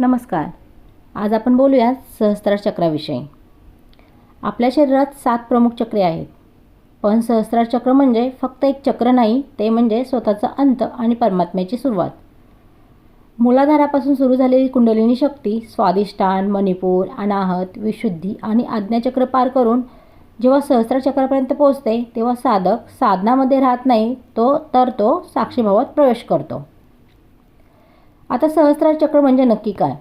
नमस्कार. आज आपण बोलूया सहस्त्रार चक्राविषयी. आपल्या शरीरात सात प्रमुख चक्रे आहेत. पण सहस्त्रार चक्र म्हणजे फक्त एक चक्र नाही ते म्हणजे स्वतःचा अंत आणि परमात्म्याची सुरुवात. मूलाधारापासून सुरू झालेली कुंडलिनी शक्ती स्वादिष्टान मणिपूर अनाहत विशुद्धी आणि आज्ञाचक्र पार करून जेव्हा सहस्त्रार चक्रापर्यंत पोहोचते तेव्हा साधक साधनामध्ये राहत नाही तो तर तो साक्षीभावात प्रवेश करतो. आता सहस्त्रार चक्र म्हणजे नक्की काय?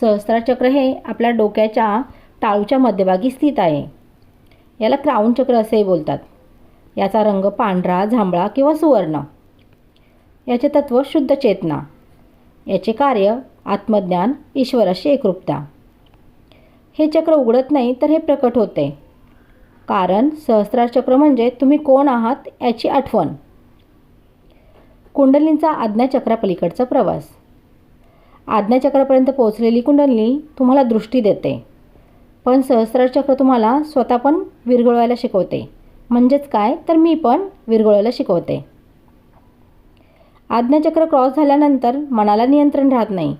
सहस्त्रार चक्र हे आपल्या डोक्याच्या टाळूच्या मध्यभागी स्थित आहे. याला क्राऊन चक्र असेही बोलतात. याचा रंग पांढरा जांभळा किंवा सुवर्ण. याचे तत्त्व शुद्ध चेतना. याचे कार्य आत्मज्ञान ईश्वराशी एकरूपता. हे चक्र उघडत नाही तर हे प्रकट होते. कारण सहस्रार चक्र म्हणजे तुम्ही कोण आहात याची आठवण. कुंडलींचा आज्ञाचक्रापलीकडचा प्रवास. आज्ञाचक्रापर्यंत पोहोचलेली कुंडलनी तुम्हाला दृष्टी देते. पण सहस्त्रार चक्र तुम्हाला स्वतः पण विरघळवायला शिकवते. म्हणजेच काय? तर मी पण विरघळवायला शिकवते. आज्ञाचक्र क्रॉस झाल्यानंतर मनाला नियंत्रण राहत नाही.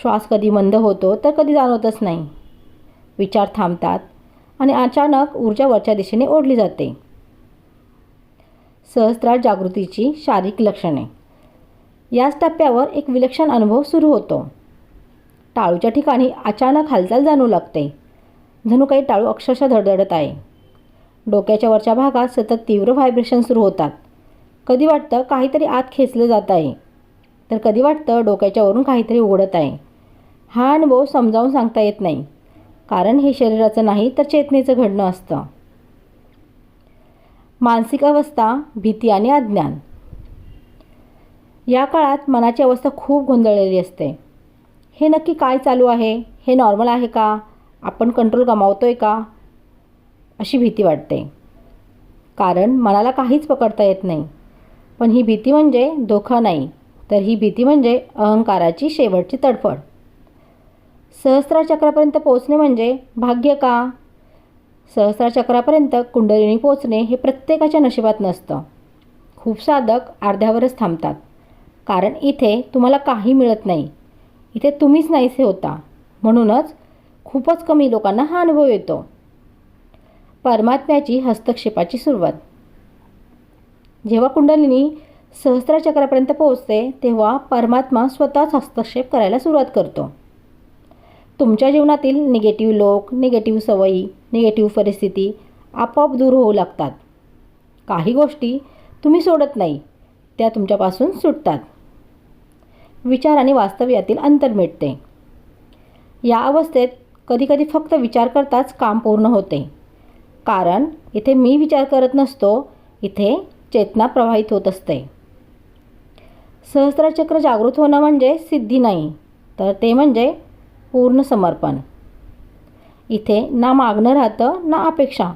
श्वास कधी मंद होतो तर कधी जाणवतच नाही. विचार थांबतात आणि अचानक ऊर्जा वरच्या दिशेने ओढली जाते. सहस्त्रार जागृतीची शारीरिक लक्षणे. याच टप्प्यावर एक विलक्षण अनुभव सुरू होतो. टाळूच्या ठिकाणी अचानक हालचाल जाणू लागते. जणू काही टाळू अक्षरशः धडधडत आहे. डोक्याच्या वरच्या भागात सतत तीव्र व्हायब्रेशन सुरू होतात. कधी वाटतं काहीतरी आत खेचलं जात आहे? तर कधी वाटतं डोक्याच्या वरून काहीतरी उघडत आहे? हा अनुभव समजावून सांगता येत नाही. कारण हे शरीराचं नाही तर चेतनेचं घडणं असतं. मानसिक अवस्था भीती आणि अज्ञान. या काळात मनाची अवस्था खूप गोंधळलेली असते. हे नक्की काय चालू आहे? हे नॉर्मल आहे का? आपण कंट्रोल गमावतो आहे का? अशी भीती वाटते. कारण मनाला काहीच पकडता येत नाही. पण ही भीती म्हणजे धोका नाही. तर ही भीती म्हणजे अहंकाराची शेवटची तडफड. सहस्राचक्रापर्यंत पोहोचणे पोचणे म्हणजे भाग्य का? सहस्रा चक्रापर्यंत कुंडलिनी पोचणे हे प्रत्येकाच्या नशिबात नसतं. खूप साधक अर्ध्यावरच थांबतात. कारण इथे तुम्हाला काही मिळत नाही. इथे तुम्हीच नाहीसे होता. म्हणूनच खूपच कमी लोकांना हा अनुभव येतो. परमात्म्याची हस्तक्षेपाची सुरुवात. जेव्हा कुंडलिनी सहस्रा चक्रापर्यंत पोहोचते तेव्हा परमात्मा स्वतःच हस्तक्षेप करायला सुरुवात करतो. तुमच्या जीवनातील निगेटिव्ह लोक निगेटिव्ह सवयी निगेटिव्ह परिस्थिती आपोआप दूर होऊ लागतात. काही गोष्टी तुम्ही सोडत नाही त्या तुमच्यापासून सुटतात. विचार आणि वास्तव यातील अंतर मिटते. या अवस्थेत कधीकधी फक्त विचार करताच काम पूर्ण होते. कारण इथे मी विचार करत नसतो इथे चेतना प्रवाहित होत असते. सहस्त्रचक्र जागृत होणं म्हणजे सिद्धी नाही तर ते म्हणजे पूर्ण समर्पण. इथे ना मागणं राहतं ना अपेक्षा.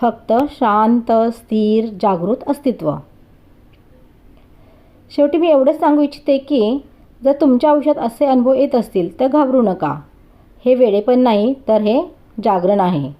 फक्त शांत स्थिर जागृत अस्तित्व. शेवटी मी एवढंच सांगू इच्छिते की जर तुमच्या आयुष्यात असे अनुभव येत असतील तर घाबरू नका. हे वेळेपण नाही तर हे जागरण आहे.